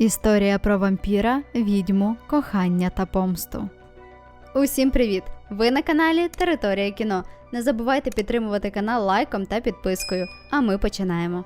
Історія про вампіра, відьму, кохання та помсту. Усім привіт! Ви на каналі Територія кіно. Не забувайте підтримувати канал лайком та підпискою. А ми починаємо.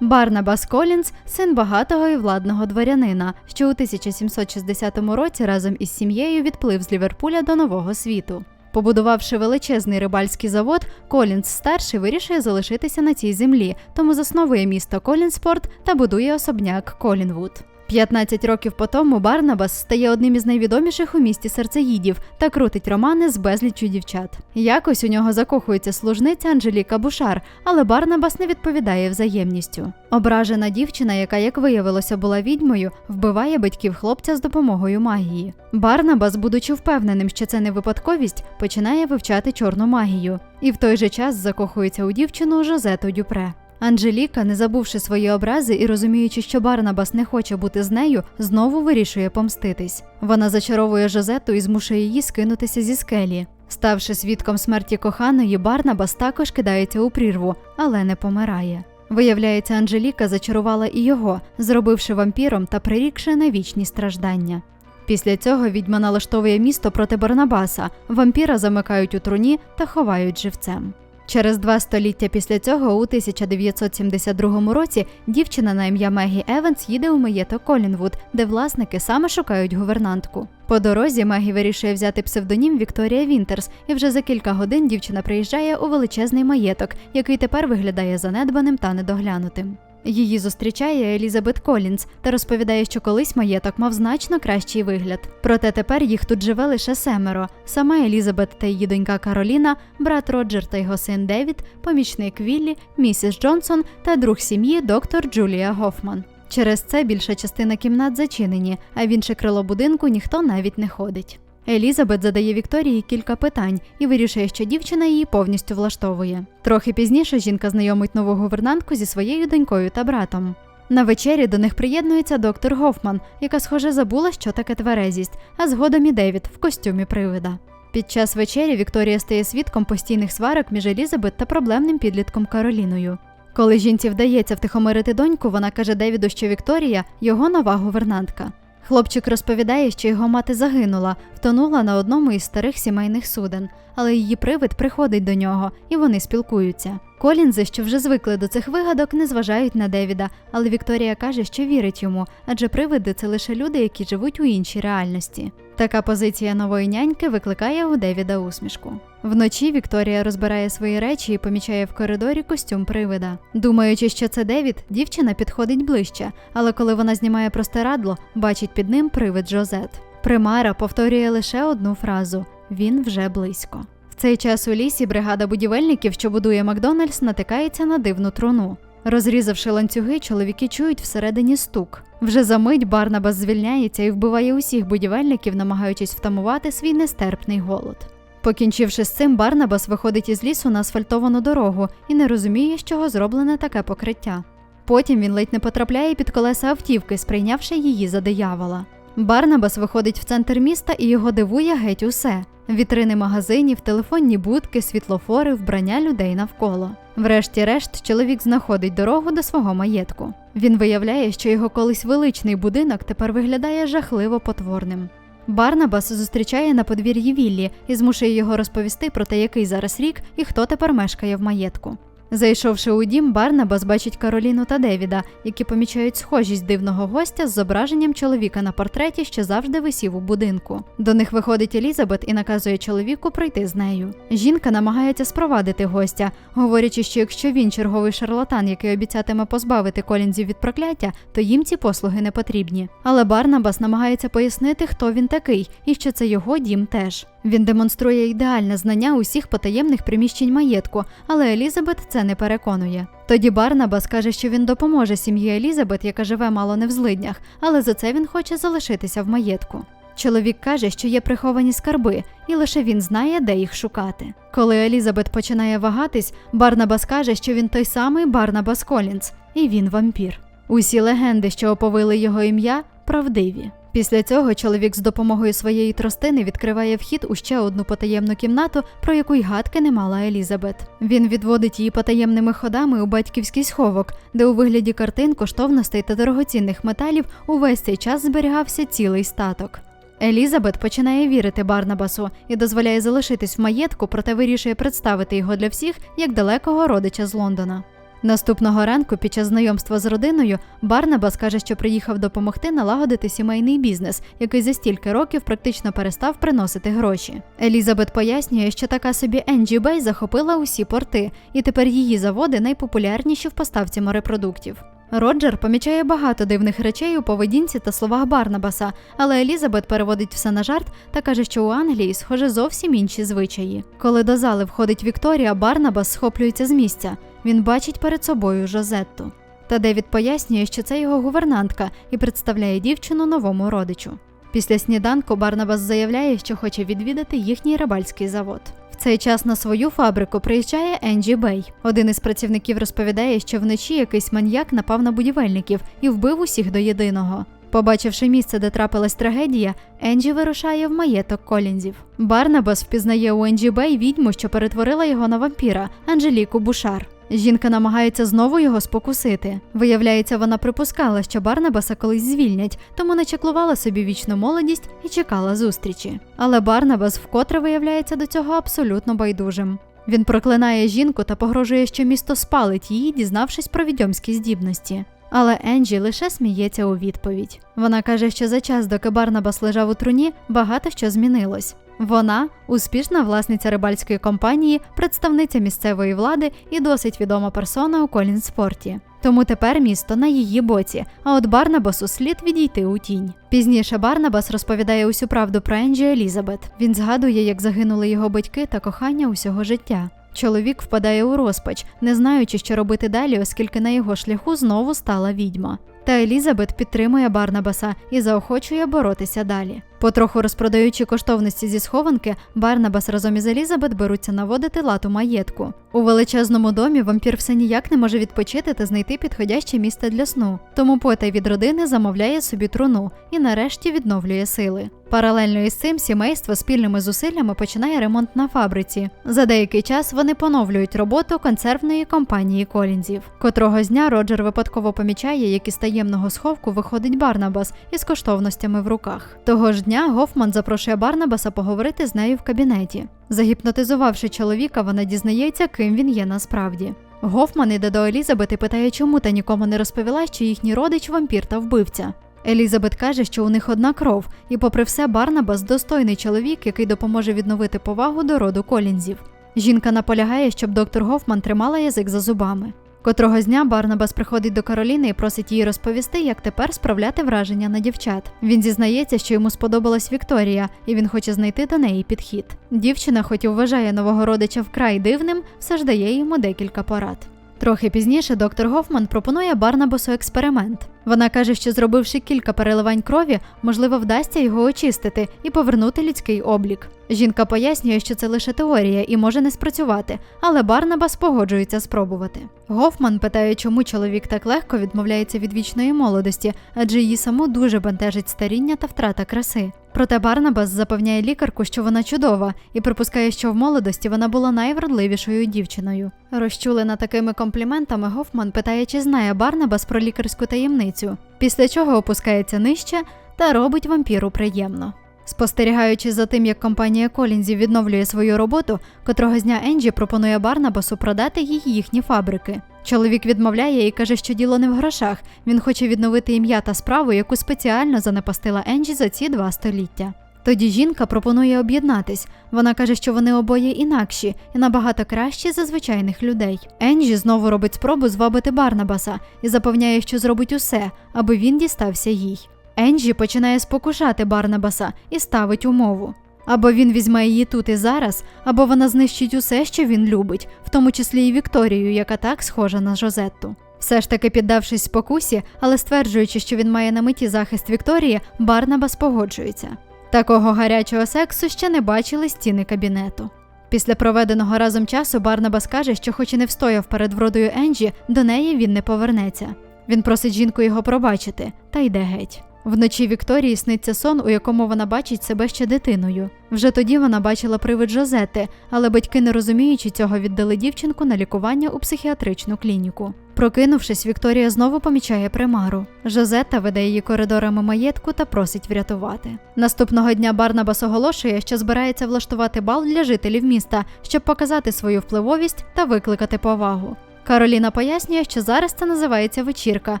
Барнабас Колінз син багатого і владного дворянина, що у 1760 році разом із сім'єю відплив з Ліверпуля до Нового світу. Побудувавши величезний рибальський завод, Колінз старший вирішує залишитися на цій землі, тому засновує місто Колінспорт та будує особняк Колінвуд. 15 років по тому Барнабас стає одним із найвідоміших у місті серцеїдів та крутить романи з безліччю дівчат. Якось у нього закохується служниця Анжеліка Бушар, але Барнабас не відповідає взаємністю. Ображена дівчина, яка, як виявилося, була відьмою, вбиває батьків хлопця з допомогою магії. Барнабас, будучи впевненим, що це не випадковість, починає вивчати чорну магію і в той же час закохується у дівчину Жозету Дюпре. Анжеліка, не забувши свої образи і розуміючи, що Барнабас не хоче бути з нею, знову вирішує помститись. Вона зачаровує Жозету і змушує її скинутися зі скелі. Ставши свідком смерті коханої, Барнабас також кидається у прірву, але не помирає. Виявляється, Анжеліка зачарувала і його, зробивши вампіром та прирікши на вічні страждання. Після цього відьма налаштовує місто проти Барнабаса, вампіра замикають у труні та ховають живцем. Через два століття після цього, у 1972 році, дівчина на ім'я Мегі Еванс їде у маєток Колінвуд, де власники саме шукають гувернантку. По дорозі Мегі вирішує взяти псевдонім Вікторія Вінтерс, і вже за кілька годин дівчина приїжджає у величезний маєток, який тепер виглядає занедбаним та недоглянутим. Її зустрічає Елізабет Колінз та розповідає, що колись маєток мав значно кращий вигляд. Проте тепер їх тут живе лише семеро: сама Елізабет та її донька Кароліна, брат Роджер та його син Девід, помічник Віллі, місіс Джонсон та друг сім'ї доктор Джулія Гофман. Через це більша частина кімнат зачинені, а в інше крило будинку ніхто навіть не ходить. Елізабет задає Вікторії кілька питань і вирішує, що дівчина її повністю влаштовує. Трохи пізніше жінка знайомить нову гувернантку зі своєю донькою та братом. На вечері до них приєднується доктор Гофман, яка, схоже, забула, що таке тверезість, а згодом і Девід в костюмі привида. Під час вечері Вікторія стає свідком постійних сварок між Елізабет та проблемним підлітком Кароліною. Коли жінці вдається втихомирити доньку, вона каже Девіду, що Вікторія його нова гувернантка. Хлопчик розповідає, що його мати загинула, втонула на одному із старих сімейних суден, але її привид приходить до нього, і вони спілкуються. Колінзи, що вже звикли до цих вигадок, не зважають на Девіда, але Вікторія каже, що вірить йому, адже привиди це лише люди, які живуть у іншій реальності. Така позиція нової няньки викликає у Девіда усмішку. Вночі Вікторія розбирає свої речі і помічає в коридорі костюм привида. Думаючи, що це Девід, дівчина підходить ближче, але коли вона знімає простирадло, бачить під ним привид Жозет. Примара повторює лише одну фразу: він вже близько. Цей час у лісі бригада будівельників, що будує Макдональдс, натикається на дивну труну. Розрізавши ланцюги, чоловіки чують всередині стук. Вже за мить Барнабас звільняється і вбиває усіх будівельників, намагаючись втамувати свій нестерпний голод. Покінчивши з цим, Барнабас виходить із лісу на асфальтовану дорогу і не розуміє, з чого зроблене таке покриття. Потім він ледь не потрапляє під колеса автівки, сприйнявши її за диявола. Барнабас виходить в центр міста і його дивує геть усе: вітрини магазинів, телефонні будки, світлофори, вбрання людей навколо. Врешті-решт, чоловік знаходить дорогу до свого маєтку. Він виявляє, що його колись величний будинок тепер виглядає жахливо потворним. Барнабас зустрічає на подвір'ї Віллі і змушує його розповісти про те, який зараз рік і хто тепер мешкає в маєтку. Зайшовши у дім, Барнабас бачить Кароліну та Девіда, які помічають схожість дивного гостя з зображенням чоловіка на портреті, що завжди висів у будинку. До них виходить Елізабет і наказує чоловіку прийти з нею. Жінка намагається спровадити гостя, говорячи, що якщо він черговий шарлатан, який обіцятиме позбавити колінзів від прокляття, то їм ці послуги не потрібні. Але Барнабас намагається пояснити, хто він такий і що це його дім теж. Він демонструє ідеальне знання усіх потаємних приміщень маєтку, але Елізабет це не переконує. Тоді Барнабас каже, що він допоможе сім'ї Елізабет, яка живе мало не в злиднях, але за це він хоче залишитися в маєтку. Чоловік каже, що є приховані скарби, і лише він знає, де їх шукати. Коли Елізабет починає вагатись, Барнабас каже, що він той самий Барнабас Колінз, і він вампір. Усі легенди, що оповили його ім'я, правдиві. Після цього чоловік з допомогою своєї тростини відкриває вхід у ще одну потаємну кімнату, про яку й гадки не мала Елізабет. Він відводить її потаємними ходами у батьківський сховок, де у вигляді картин, коштовностей та дорогоцінних металів увесь цей час зберігався цілий статок. Елізабет починає вірити Барнабасу і дозволяє залишитись в маєтку, проте вирішує представити його для всіх як далекого родича з Лондона. Наступного ранку, під час знайомства з родиною, Барнабас каже, що приїхав допомогти налагодити сімейний бізнес, який за стільки років практично перестав приносити гроші. Елізабет пояснює, що така собі Енджі Бей захопила усі порти, і тепер її заводи найпопулярніші в поставці морепродуктів. Роджер помічає багато дивних речей у поведінці та словах Барнабаса, але Елізабет переводить все на жарт та каже, що у Англії, схоже, зовсім інші звичаї. Коли до зали входить Вікторія, Барнабас схоплюється з місця. Він бачить перед собою Жозетту. Та Девід пояснює, що це його гувернантка і представляє дівчину новому родичу. Після сніданку Барнабас заявляє, що хоче відвідати їхній рибальський завод. В цей час на свою фабрику приїжджає Енджі Бей. Один із працівників розповідає, що вночі якийсь маньяк напав на будівельників і вбив усіх до єдиного. Побачивши місце, де трапилась трагедія, Енджі вирушає в маєток Колінзів. Барнабас впізнає у Енджі Бей відьму, що перетворила його на вампіра Анжеліку Бушар. Жінка намагається знову його спокусити. Виявляється, вона припускала, що Барнабаса колись звільнять, тому не чеклувала собі вічну молодість і чекала зустрічі. Але Барнабас вкотре виявляється до цього абсолютно байдужим. Він проклинає жінку та погрожує, що місто спалить її, дізнавшись про відьомські здібності. Але Енджі лише сміється у відповідь. Вона каже, що за час, доки Барнабас лежав у труні, багато що змінилось. Вона успішна власниця рибальської компанії, представниця місцевої влади і досить відома персона у Колінспорті. Тому тепер місто на її боці, а от Барнабасу слід відійти у тінь. Пізніше Барнабас розповідає усю правду про Енджі Елізабет. Він згадує, як загинули його батьки та кохання усього життя. Чоловік впадає у розпач, не знаючи, що робити далі, оскільки на його шляху знову стала відьма. Та Елізабет підтримує Барнабаса і заохочує боротися далі. Потроху розпродаючи коштовності зі схованки, Барнабас разом із Елізабет беруться наводити лад у маєтку. У величезному домі вампір все ніяк не може відпочити та знайти підходяще місце для сну. Тому потай від родини замовляє собі труну і нарешті відновлює сили. Паралельно із цим сімейство спільними зусиллями починає ремонт на фабриці. За деякий час вони поновлюють роботу консервної компанії Колінзів. Котрого дня Роджер випадково помічає, як із таємного сховку виходить Барнабас із коштовностями в руках. Того ж дня Гофман запрошує Барнабаса поговорити з нею в кабінеті. Загіпнотизувавши чоловіка, вона дізнається, ким він є насправді. Гофман іде до Елізабет і питає, чому та нікому не розповіла, що їхній родич вампір та вбивця. Елізабет каже, що у них одна кров, і, попри все, Барнабас достойний чоловік, який допоможе відновити повагу до роду Колінзів. Жінка наполягає, щоб доктор Гофман тримала язик за зубами. Котрого дня Барнабас приходить до Кароліни і просить її розповісти, як тепер справляти враження на дівчат. Він зізнається, що йому сподобалась Вікторія, і він хоче знайти до неї підхід. Дівчина, хоч і вважає нового родича вкрай дивним, все ж дає йому декілька порад. Трохи пізніше доктор Гофман пропонує Барнабасу експеримент. Вона каже, що зробивши кілька переливань крові, можливо, вдасться його очистити і повернути людський облік. Жінка пояснює, що це лише теорія і може не спрацювати, але Барнабас погоджується спробувати. Гофман питає, чому чоловік так легко відмовляється від вічної молодості, адже її саму дуже бентежить старіння та втрата краси. Проте Барнабас запевняє лікарку, що вона чудова, і припускає, що в молодості вона була найвродливішою дівчиною. Розчулена такими компліментами, Гофман питає, чи знає Барнабас про лікарську таємницю, після чого опускається нижче та робить вампіру приємно. Спостерігаючи за тим, як компанія Колінзів відновлює свою роботу, котрого дня Енджі пропонує Барнабасу продати їй їхні фабрики. Чоловік відмовляє і каже, що діло не в грошах. Він хоче відновити ім'я та справу, яку спеціально занепастила Енджі за ці два століття. Тоді жінка пропонує об'єднатись. Вона каже, що вони обоє інакші і набагато кращі за звичайних людей. Енджі знову робить спробу звабити Барнабаса і запевняє, що зробить усе, аби він дістався їй. Енджі починає спокушати Барнабаса і ставить умову. Або він візьме її тут і зараз, або вона знищить усе, що він любить, в тому числі і Вікторію, яка так схожа на Жозетту. Все ж таки, піддавшись спокусі, але стверджуючи, що він має на меті захист Вікторії, Барнабас погоджується. Такого гарячого сексу ще не бачили стіни кабінету. Після проведеного разом часу Барнабас каже, що, хоч і не встояв перед вродою Енджі, до неї він не повернеться. Він просить жінку його пробачити та йде геть. Вночі Вікторії сниться сон, у якому вона бачить себе ще дитиною. Вже тоді вона бачила привид Жозети, але батьки, не розуміючи цього, віддали дівчинку на лікування у психіатричну клініку. Прокинувшись, Вікторія знову помічає примару. Жозетта веде її коридорами маєтку та просить врятувати. Наступного дня Барнабас оголошує, що збирається влаштувати бал для жителів міста, щоб показати свою впливовість та викликати повагу. Кароліна пояснює, що зараз це називається вечірка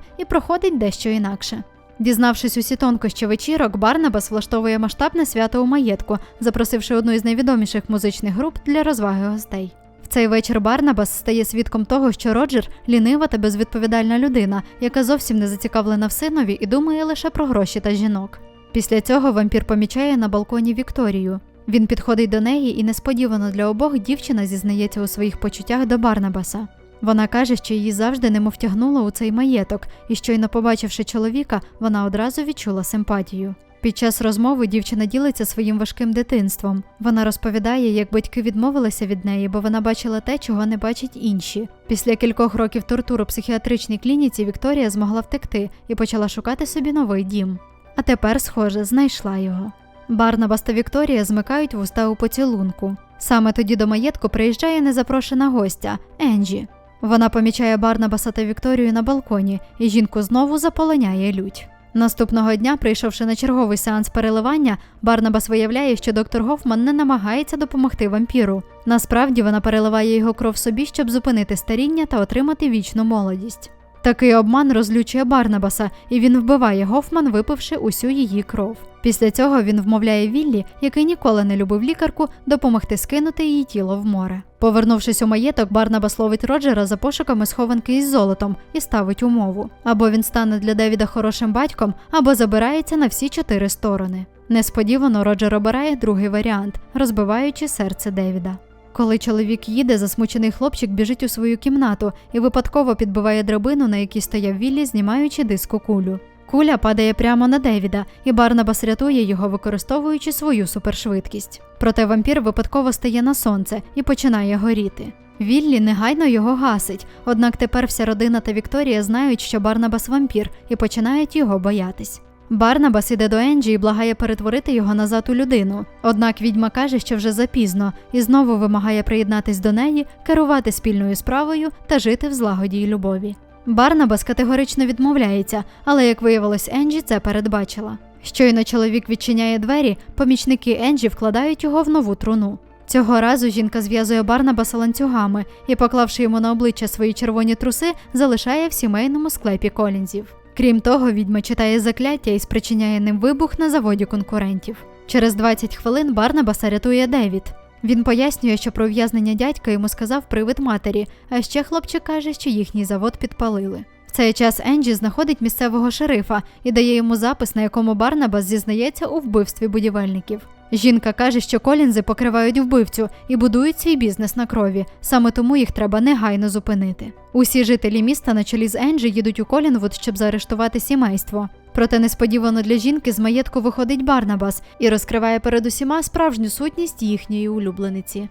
і проходить дещо інакше. Дізнавшись усі тонкощі вечірок, Барнабас влаштовує масштабне свято у маєтку, запросивши одну із найвідоміших музичних груп для розваги гостей. В цей вечір Барнабас стає свідком того, що Роджер лінива та безвідповідальна людина, яка зовсім не зацікавлена в синові і думає лише про гроші та жінок. Після цього вампір помічає на балконі Вікторію. Він підходить до неї, і несподівано для обох дівчина зізнається у своїх почуттях до Барнабаса. Вона каже, що її завжди немов тягнуло у цей маєток, і щойно побачивши чоловіка, вона одразу відчула симпатію. Під час розмови дівчина ділиться своїм важким дитинством. Вона розповідає, як батьки відмовилися від неї, бо вона бачила те, чого не бачать інші. Після кількох років тортур у психіатричній клініці Вікторія змогла втекти і почала шукати собі новий дім. А тепер, схоже, знайшла його. Барнабас та Вікторія змикають вуста у поцілунку. Саме тоді до маєтку приїжджає незапрошена гостя Енджі. Вона помічає Барнабаса та Вікторію на балконі, і жінку знову заполоняє лють. Наступного дня, прийшовши на черговий сеанс переливання, Барнабас виявляє, що доктор Гофман не намагається допомогти вампіру. Насправді вона переливає його кров собі, щоб зупинити старіння та отримати вічну молодість. Такий обман розлючує Барнабаса, і він вбиває Гофман, випивши усю її кров. Після цього він вмовляє Віллі, який ніколи не любив лікарку, допомогти скинути її тіло в море. Повернувшись у маєток, Барнабас ловить Роджера за пошуками схованки із золотом і ставить умову: або він стане для Девіда хорошим батьком, або забирається на всі чотири сторони. Несподівано Роджер обирає другий варіант, розбиваючи серце Девіда. Коли чоловік їде, засмучений хлопчик біжить у свою кімнату і випадково підбиває драбину, на якій стояв Віллі, знімаючи диску кулю. Куля падає прямо на Девіда, і Барнабас рятує його, використовуючи свою супершвидкість. Проте вампір випадково стає на сонце і починає горіти. Віллі негайно його гасить, однак тепер вся родина та Вікторія знають, що Барнабас вампір, і починають його боятись. Барнабас іде до Енджі і благає перетворити його назад у людину. Однак відьма каже, що вже запізно, і знову вимагає приєднатись до неї, керувати спільною справою та жити в злагоді й любові. Барнабас категорично відмовляється, але як виявилось, Енджі це передбачила. Щойно чоловік відчиняє двері, помічники Енджі вкладають його в нову труну. Цього разу жінка зв'язує Барнабаса ланцюгами і, поклавши йому на обличчя свої червоні труси, залишає в сімейному склепі колінзів. Крім того, відьма читає закляття і спричиняє ним вибух на заводі конкурентів. Через 20 хвилин Барнабаса рятує Девід. Він пояснює, що про ув'язнення дядька йому сказав привид матері, а ще хлопчик каже, що їхній завод підпалили. В цей час Енджі знаходить місцевого шерифа і дає йому запис, на якому Барнабас зізнається у вбивстві будівельників. Жінка каже, що колінзи покривають вбивцю і будують свій бізнес на крові, саме тому їх треба негайно зупинити. Усі жителі міста на чолі з Енджі їдуть у Колінвуд, щоб заарештувати сімейство. Проте несподівано для жінки з маєтку виходить Барнабас і розкриває перед усіма справжню сутність їхньої улюблениці.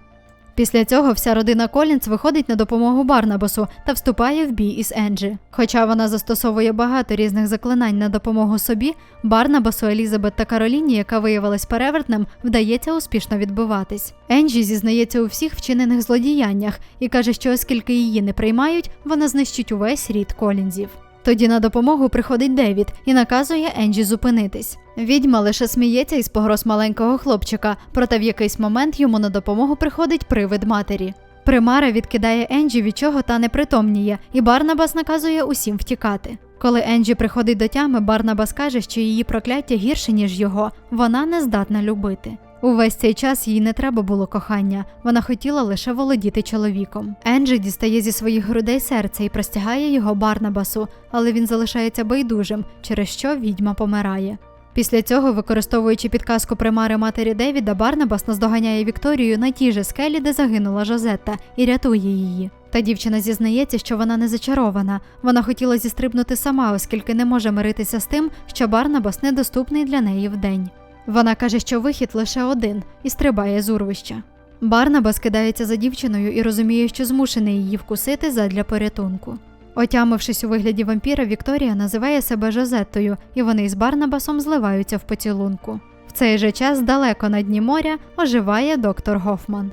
Після цього вся родина Колінс виходить на допомогу Барнабасу та вступає в бій із Енджі. Хоча вона застосовує багато різних заклинань на допомогу собі, Барнабасу, Елізабет та Кароліні, яка виявилась перевертнем, вдається успішно відбиватись. Енджі зізнається у всіх вчинених злодіяннях і каже, що оскільки її не приймають, вона знищить увесь рід Колінзів. Тоді на допомогу приходить Девід і наказує Енджі зупинитись. Відьма лише сміється із погроз маленького хлопчика, проте в якийсь момент йому на допомогу приходить привид матері. Примара відкидає Енджі, від чого та непритомніє, і Барнабас наказує усім втікати. Коли Енджі приходить до тями, Барнабас каже, що її прокляття гірше, ніж його, вона не здатна любити. Увесь цей час їй не треба було кохання, вона хотіла лише володіти чоловіком. Енджі дістає зі своїх грудей серце і простягає його Барнабасу, але він залишається байдужим, через що відьма помирає. Після цього, використовуючи підказку примари матері Девіда, Барнабас наздоганяє Вікторію на тій же скелі, де загинула Жозетта, і рятує її. Та дівчина зізнається, що вона не зачарована. Вона хотіла зістрибнути сама, оскільки не може миритися з тим, що Барнабас недоступний для неї вдень. Вона каже, що вихід лише один і стрибає з урвища. Барнабас кидається за дівчиною і розуміє, що змушений її вкусити задля порятунку. Отямившись у вигляді вампіра, Вікторія називає себе Жозеттою, і вони із Барнабасом зливаються в поцілунку. В цей же час далеко на дні моря оживає доктор Гофман.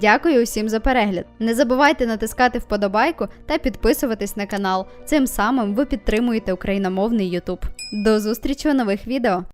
Дякую усім за перегляд. Не забувайте натискати вподобайку та підписуватись на канал. Цим самим ви підтримуєте україномовний YouTube. До зустрічі у нових відео!